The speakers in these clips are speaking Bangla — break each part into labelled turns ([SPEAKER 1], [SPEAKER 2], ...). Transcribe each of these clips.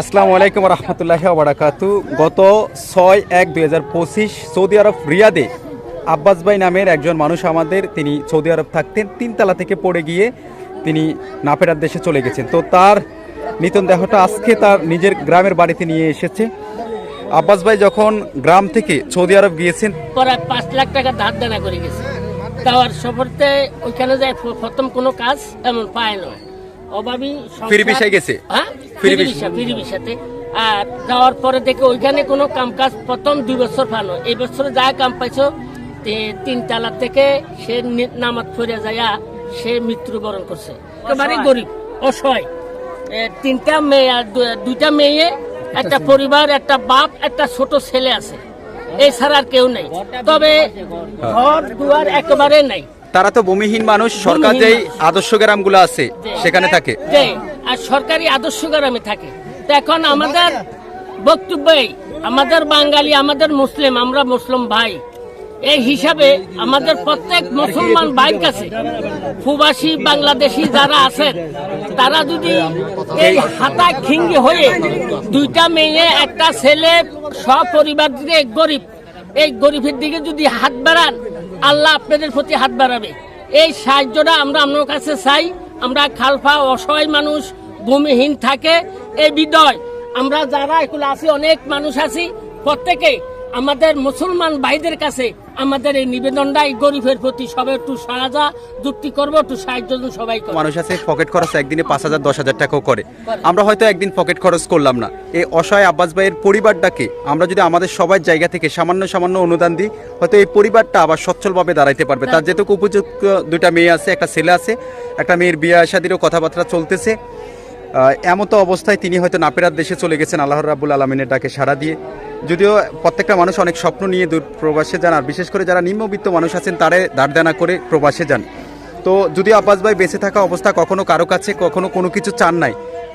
[SPEAKER 1] আসসালামু আলাইকুম রহমতুল্লাহ বারাকাতু গত ছয় এক দুই হাজার পঁচিশ সৌদি আরব রিয়াদে আব্বাস ভাই নামের একজন মানুষ আমাদের তিনি সৌদি আরব থাকতেন তিনতলা থেকে পড়ে গিয়ে তিনি নাফেরার দেশে চলে গেছেন। তো তার নিতন দেহটা আজকে তার নিজের গ্রামের বাড়িতে নিয়ে এসেছে। আব্বাস ভাই যখন গ্রাম থেকে সৌদি আরব গিয়েছেন
[SPEAKER 2] প্রায় পাঁচ লাখ টাকা ধার দেনা করে গেছে। তাওয়ার সফরতে ওইখানে যায় প্রথম কোনো কাজ এমন পায় না। অভাবী
[SPEAKER 1] ফিরি গেছে?
[SPEAKER 2] হ্যাঁ?
[SPEAKER 1] ফিরি
[SPEAKER 2] ফিরি
[SPEAKER 1] ভিসা।
[SPEAKER 2] ভিসাতে আর যাওয়ার পরে দেখে ওইখানে কোনো কাম কাজ প্রথম দুই বছর পানো এই বছরে যা কাম পাইছো তিন তালার থেকে সে নি- নামাজ পড়ে যায়া সে মৃত্যুবরণ করছে। একেবারে গরিব অসহায়। তিনটা মেয়ে আর দুইটা মেয়ে একটা পরিবার একটা বাপ একটা ছোট ছেলে আছে। এছাড়া আর কেউ নেই। তবে ঘর। দুয়ার একেবারে নাই।
[SPEAKER 1] তারা তো ভূমিহীন মানুষ। সরকার
[SPEAKER 2] যে।
[SPEAKER 1] আদর্শ গ্রামগুলো আছে সেখানে থাকে।
[SPEAKER 2] আর সরকারি আদর্শ গ্রামে থাকে। তো এখন আমাদের বক্তব্যই আমাদের বাঙালি আমাদের মুসলিম আমরা মুসলিম ভাই। এই হিসাবে আমাদের প্রত্যেক মুসলমান ভাইয়ের কাছে প্রবাসী বাংলাদেশি যারা আছেন তারা যদি এই হাতা খিঙ্গি হয়ে দুইটা মেয়ে একটা ছেলে সপরিবার দিয়ে গরিব এই গরিবের দিকে যদি হাত বাড়ান আল্লাহ আপনাদের প্রতি হাত বাড়াবে। এই সাহায্যটা আমরা আপনার কাছে চাই। আমরা খালফা অসহায় মানুষ ভূমিহীন থাকে এই বিদয় আমরা যারা এগুলো আছি, অনেক মানুষ আছি, প্রত্যেকে আমাদের মুসলমান ভাইদের কাছে আমাদের এই নিবেদনটা এই গরিবের প্রতি সবাই একটু সাহায্য যুক্তি করব, একটু সাহায্য সবাই
[SPEAKER 1] মানুষ আছে, পকেট খরচ একদিনে পাঁচ হাজার, দশ হাজার টাকাও করে। আমরা হয়তো একদিন পকেট খরচ করলাম না। এই অসহায় আব্বাস ভাইয়ের পরিবারটাকে আমরা যদি আমাদের সবার জায়গা থেকে সামান্য সামান্য অনুদান দিই, হয়তো এই পরিবারটা আবার সচ্ছলভাবে দাঁড়াইতে পারবে। তার যেহেতু উপযুক্ত দুইটা মেয়ে আছে, একটা ছেলে আছে, একটা মেয়ের বিয়ে শাদিরও কথাবার্তা চলতেছে। এমতো অবস্থায় তিনি হয়তো নাপেরার দেশে চলে গেছেন আল্লাহ রাবুল আলমিনের ডাকে সাড়া দিয়ে। যদিও প্রত্যেকটা মানুষ অনেক স্বপ্ন নিয়ে দূর প্রবাসে যান, আর বিশেষ করে যারা নিম্নবিত্ত মানুষ আছেন, তারে দাঁড় করে প্রবাসে যান। তো যদিও আব্বাস ভাই বেঁচে থাকা অবস্থা কখনো কারও কাছে, কখনো কোনো কিছু চান নাই।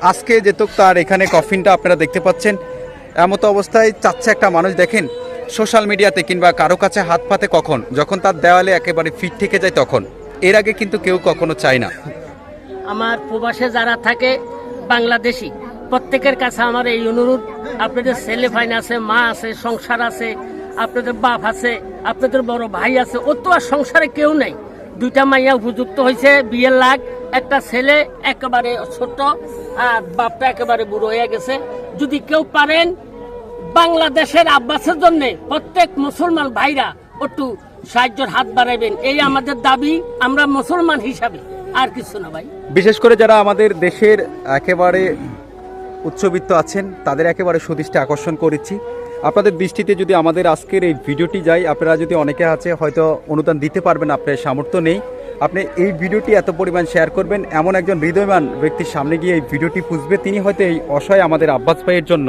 [SPEAKER 1] আজকে যেহেতু তার এখানে কফিনটা আপনারা দেখতে পাচ্ছেন, এমতো অবস্থায় চাচ্ছে একটা মানুষ, দেখেন, সোশ্যাল মিডিয়াতে কিংবা কারও কাছে হাত পাতে কখন, যখন তার দেওয়ালে একেবারে ফিট থেকে যায় তখন। এর আগে কিন্তু কেউ কখনো চায় না।
[SPEAKER 2] আমার প্রবাসে যারা থাকে বাংলাদেশি। প্রত্যেকের কাছে আমার এই অনুরোধ, আপনাদের ছেলে ভাই আছে, মা আছে, সংসার আছে, আপনাদের বাপ আছে, আপনাদের বড় ভাই আছে ও তো আর সংসারে কেউ নেই। দুইটা মাইয়া উপযুক্ত হয়েছে বিয়ের লাগ, একটা ছেলে একেবারে ছোট, আর বাপটা একেবারে বুড়ো হয়ে গেছে। যদি কেউ পারেন, বাংলাদেশের আব্বাসের জন্য প্রত্যেক মুসলমান ভাইরা একটু সাহায্যের হাত বাড়াইবেন। এই আমাদের দাবি, আমরা মুসলমান হিসাবে। আর কিছু না ভাই।
[SPEAKER 1] বিশেষ করে যারা আমাদের দেশের একেবারে উচ্চবিত্ত আছেন, তাদের একেবারে সুদৃষ্টি আকর্ষণ করেছি। আপনাদের দৃষ্টিতে যদি আমাদের আজকের এই ভিডিওটি যায়, আপনারা যদি অনেকে আছে, হয়তো অনুদান দিতে পারবেন আপনার সামর্থ্য নেই। আপনি এই ভিডিওটি এত পরিমাণ শেয়ার করবেন, এমন একজন হৃদয়মান ব্যক্তির সামনে গিয়ে এই ভিডিওটি পুষবে তিনি হয়তো এই অসহায় আমাদের আব্বাস ভাইয়ের জন্য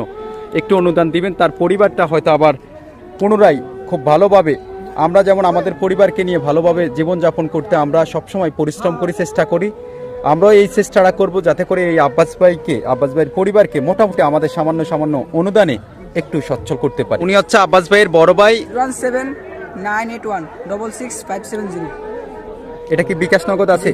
[SPEAKER 1] একটু অনুদান দিবেন, তার পরিবারটা হয়তো আবার পুনরায় খুব ভালোভাবে আমরা যেমন আমাদের পরিবারকে নিয়ে ভালোভাবে জীবনযাপন করতে আমরা সবসময় পরিশ্রম করি চেষ্টা করি। আমরাও এই চেষ্টাটা করব যাতে করে এই আব্বাস ভাইকে আব্বাস ভাইয়ের পরিবারকে মোটামুটি আমাদের সামান্য সামান্য অনুদানে একটু সচ্ছল করতে পারি। উনি হচ্ছে আব্বাস ভাইয়ের বড় ভাই।
[SPEAKER 3] One seven nine eight one double six five seven zero
[SPEAKER 1] এটা কি বিকাশ নগদ আছে?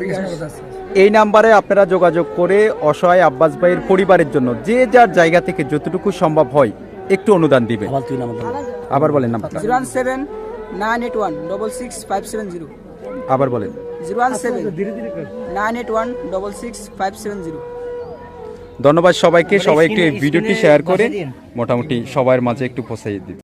[SPEAKER 1] এই নাম্বারে আপনারা যোগাযোগ করে অসহায় আব্বাস ভাইয়ের পরিবারের জন্য যে যার জায়গা থেকে যতটুকু সম্ভব হয় একটু অনুদান দিবেন। আবার বলেন নাম্বারটা।
[SPEAKER 3] Zero one seven nine eight one double six five seven zero.
[SPEAKER 1] আবার বলেন।
[SPEAKER 3] Zero one seven nine eight one double six five seven zero.
[SPEAKER 1] ধন্যবাদ সবাইকে সবাই একটু এই ভিডিওটি শেয়ার করে মোটামুটি সবার মাঝে একটু পৌঁছাই দিন